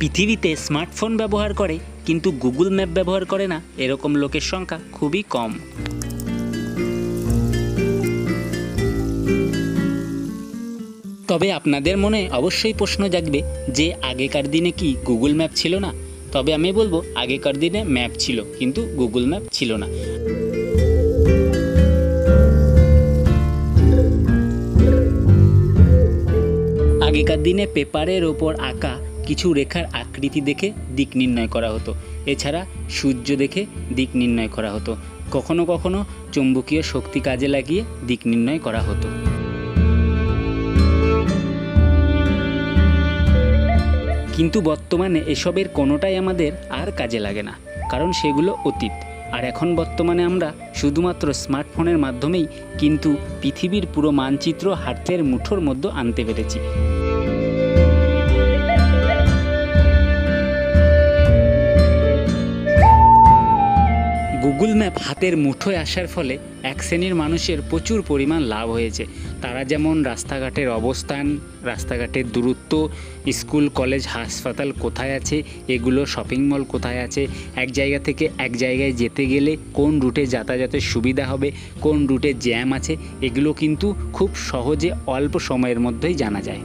পৃথিবীতে স্মার্টফোন ব্যবহার করে, কিন্তু গুগল ম্যাপ ব্যবহার করে না, এরকম লোকের সংখ্যা খুবই কম। তবে আপনাদের মনে অবশ্যই প্রশ্ন জাগবে যে, আগেকার দিনে কি গুগল ম্যাপ ছিল না? তবে আমি বলব, আগেকার দিনে ম্যাপ ছিল, কিন্তু গুগল ম্যাপ ছিল না। আগেকার দিনে পেপারের ওপর আঁকা কিছু রেখার আকৃতি দেখে দিক নির্ণয় করা হতো। এছাড়া সূর্য দেখে দিক নির্ণয় করা হতো। কখনো কখনো চুম্বকীয় শক্তি কাজে লাগিয়ে দিক নির্ণয় করা হতো। কিন্তু বর্তমানে এসবের কোনোটাই আমাদের আর কাজে লাগে না, কারণ সেগুলো অতীত। আর এখন বর্তমানে আমরা শুধুমাত্র স্মার্টফোনের মাধ্যমেই কিন্তু পৃথিবীর পুরো মানচিত্র হাতের মুঠোর মধ্যে আনতে পেরেছি। গুগল ম্যাপ হাতের মুঠোয় আসার ফলে এক শ্রেণির মানুষের প্রচুর পরিমাণ লাভ হয়েছে। তারা যেমন রাস্তাঘাটের অবস্থান, রাস্তাঘাটের দূরত্ব, স্কুল, কলেজ, হাসপাতাল কোথায় আছে, এগুলো শপিং মল কোথায় আছে, এক জায়গা থেকে এক জায়গায় যেতে গেলে কোন রুটে যাতায়াতের সুবিধা হবে, কোন রুটে জ্যাম আছে, এগুলো কিন্তু খুব সহজে অল্প সময়ের মধ্যেই জানা যায়।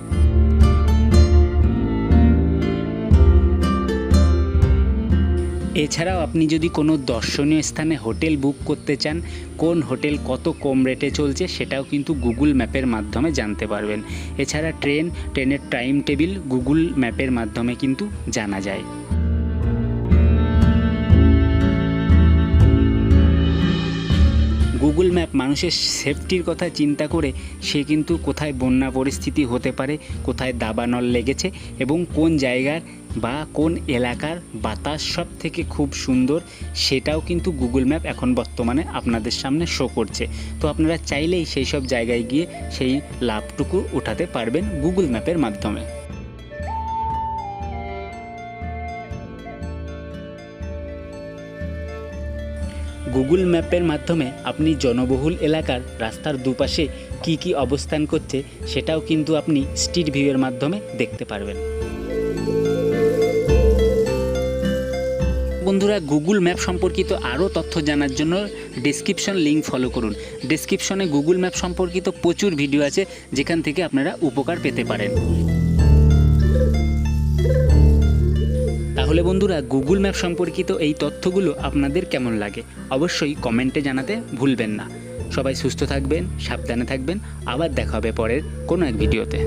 এছাড়াও আপনি যদি কোনো দর্শনীয় স্থানে হোটেল বুক করতে চান, কোন হোটেল কত কম রেটে চলছে সেটাও কিন্তু গুগল ম্যাপের মাধ্যমে জানতে পারবেন। এছাড়া ট্রেন, ট্রেনের টাইম টেবিল গুগল ম্যাপের মাধ্যমে কিন্তু জানা যায়। গুগল ম্যাপ মানুষের সেফটির কথা চিন্তা করে সে কিন্তু কোথায় বন্যা পরিস্থিতি হতে পারে, কোথায় দাবানল লেগেছে এবং কোন জায়গার বা কোন এলাকার বাতাস সব থেকে খুব সুন্দর সেটাও কিন্তু গুগল ম্যাপ এখন বর্তমানে আপনাদের সামনে শো করছে। তো আপনারা চাইলেই সেই সব জায়গায় গিয়ে সেই লাভটুকু উঠাতে পারবেন গুগল ম্যাপের মাধ্যমে। গুগল ম্যাপের মাধ্যমে আপনি জনবহুল এলাকার রাস্তার দুপাশে কি কি অবস্থান করছে সেটাও কিন্তু আপনি স্ট্রিট ভিউয়ের মাধ্যমে দেখতে পারবেন। বন্ধুরা, গুগল ম্যাপ সম্পর্কিত আরও তথ্য জানার জন্য ডেসক্রিপশন লিঙ্ক ফলো করুন। ডেসক্রিপশনে গুগল ম্যাপ সম্পর্কিত প্রচুর ভিডিও আছে, যেখান থেকে আপনারা উপকার পেতে পারেন। তাহলে বন্ধুরা গুগল ম্যাপ সম্পর্কিত এই তথ্যগুলো আপনাদের কেমন লাগে? অবশ্যই কমেন্টে জানাতে ভুলবেন না। সবাই সুস্থ থাকবেন, সাবধানে থাকবেন। আবার দেখা হবে পরের কোনো এক ভিডিওতে